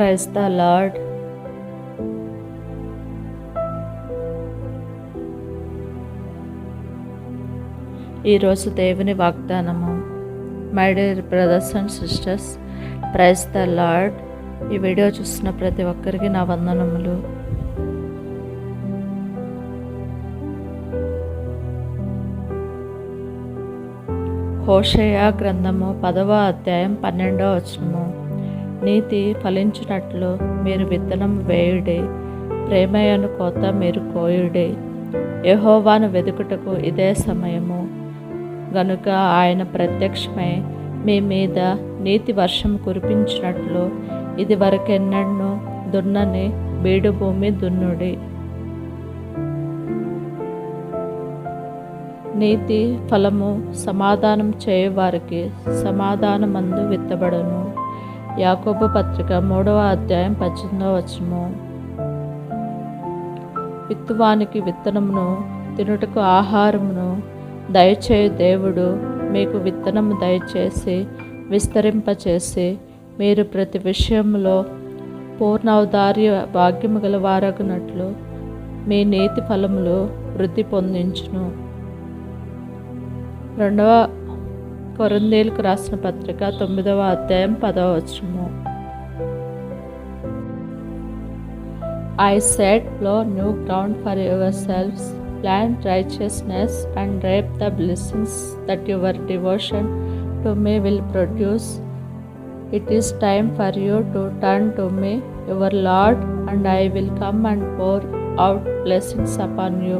Praise the lord ఈరోజు దేవుని వాగ్దానము. My dear brothers and sisters praise the Lord ఈ వీడియో చూస్తున్న ప్రతి ఒక్కరికి నా వందనములు. హోషయ గ్రంథము పదవ అధ్యాయం పన్నెండవ వచనము. నీతి ఫలించినట్లు మీరు విత్తనం వేయుడే ప్రేమయను కోత మీరు కోయుడే. యహోవాను వెతుకుటకు ఇదే సమయము. గనుక ఆయన ప్రత్యక్షమై మీ మీద నీతి వర్షం కురిపించినట్లు ఇది వరకెన్నడూ దున్నని బీడు భూమి దున్నుడి. నీతి ఫలము సమాధానం చేయవారికి సమాధానమందు విత్తబడును. యాకోబు పత్రిక మూడవ అధ్యాయం పద్దెనిమిదవ వచనము. విత్తువానికి విత్తనమును తినుటకు ఆహారమును దయచేయు దేవుడు మీకు విత్తనము దయచేసి విస్తరింపచేసి మీరు ప్రతి విషయంలో పూర్ణౌదార్య భాగ్యము గల వారగునట్లు మీ నీతి ఫలములు వృద్ధి పొందించును. రెండవ కొరందేలకు రాసిన పత్రిక తొమ్మిదవ అధ్యాయం పదవ వచనము I said, Plow new ground for yourselves, plant righteousness, and reap the blessings that your devotion to me will produce. It is time for you to turn to me, your Lord, and I will come and pour out blessings upon you.